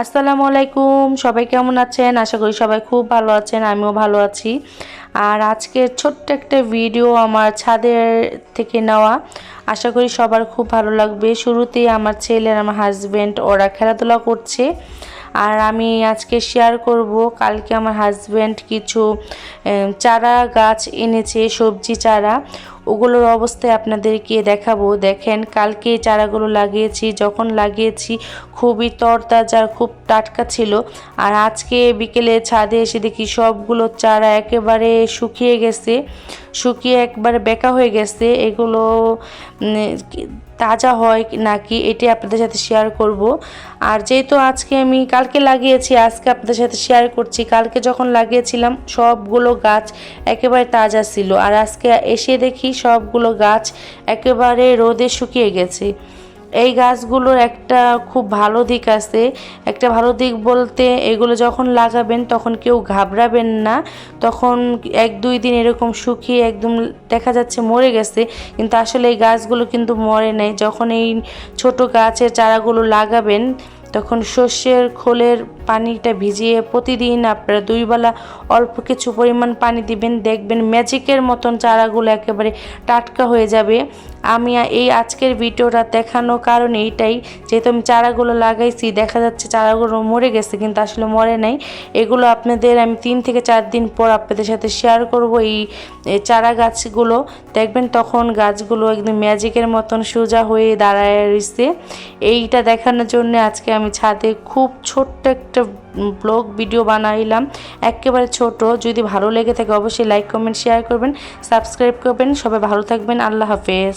আসসালামু আলাইকুম। সবাই কেমন আছেন? আশা করি সবাই খুব ভালো আছেন, আমিও ভালো আছি। আর আজকের ছোট্ট একটা ভিডিও আমার ছাদের থেকে নেওয়া। আশা করি সবার খুব ভালো লাগবে। শুরুতেই আমার ছেলে আর আমার হাজব্যান্ড ওরা খেলাধুলা করছে। আর আমি আজকে শেয়ার করব, কালকে আমার হাজব্যান্ড কিছু চারা গাছ এনেছে, সবজি চারা। ওগুলোর অবস্থায় আপনাদেরকে দেখাবো। দেখেন, কালকে চারাগুলো লাগিয়েছি, যখন লাগিয়েছি খুবই তরতাজা, খুব টাটকা ছিল। আর আজকে বিকেলে ছাদে এসে দেখি সবগুলো চারা একেবারে শুকিয়ে গেছে, শুকিয়ে একবারে বেঁকা হয়ে গেছে। এগুলো তাজা হয় নাকি এটি আপনাদের সাথে শেয়ার করব। আর যেহেতু আজকে আমি কালকে লাগিয়েছি, আজকে আপনাদের সাথে শেয়ার করছি, কালকে যখন লাগিয়েছিলাম সবগুলো গাছ একেবারে তাজা ছিল। আর আজকে এসে দেখি সবগুলো গাছ একেবারে রোদে শুকিয়ে গেছে। এই গাছগুলোর একটা খুব ভালো দিক আছে। একটা ভালো দিক বলতে এগুলো যখন লাগাবেন তখন কেউ ঘাবড়াবেন না। তখন এক দুই দিন এরকম শুকিয়ে একদম দেখা যাচ্ছে মরে গেছে। কিন্তু আসলে এই গাছগুলো কিন্তু মরে নাই। যখন এই ছোট গাছের চারাগুলো লাগাবেন তখন শস্যের খোলের পানিটা ভিজিয়ে প্রতিদিন আপনারা দুইবেলা অল্প কিছু পরিমাণ পানি দিবেন, দেখবেন ম্যাজিকের মতন চারাগুলো একেবারে টাটকা হয়ে যাবে। আমি এই আজকের ভিডিওটা দেখানোর কারণ এইটাই, যেহেতু আমি চারাগুলো লাগাইছি, দেখা যাচ্ছে চারাগুলো মরে গেছে, কিন্তু আসলে মরে নাই। এগুলো আপনাদের আমি তিন থেকে চার দিন পর আপনাদের সাথে শেয়ার করব এই চারা গাছগুলো। দেখবেন তখন গাছগুলো একদম ম্যাজিকের মতন সোজা হয়ে দাঁড়ায় রয়েছে এইটা দেখানোর জন্য আজকে আমি ছাদে খুব ছোট্ট একটা ব্লগ ভিডিও বানাইলাম। একেবারে ছোট, যদি ভালো লেগে থাকে অবশ্যই লাইক কমেন্ট শেয়ার করবেন সাবস্ক্রাইব করবেন। সবাই ভালো থাকবেন, আল্লাহ হাফেজ।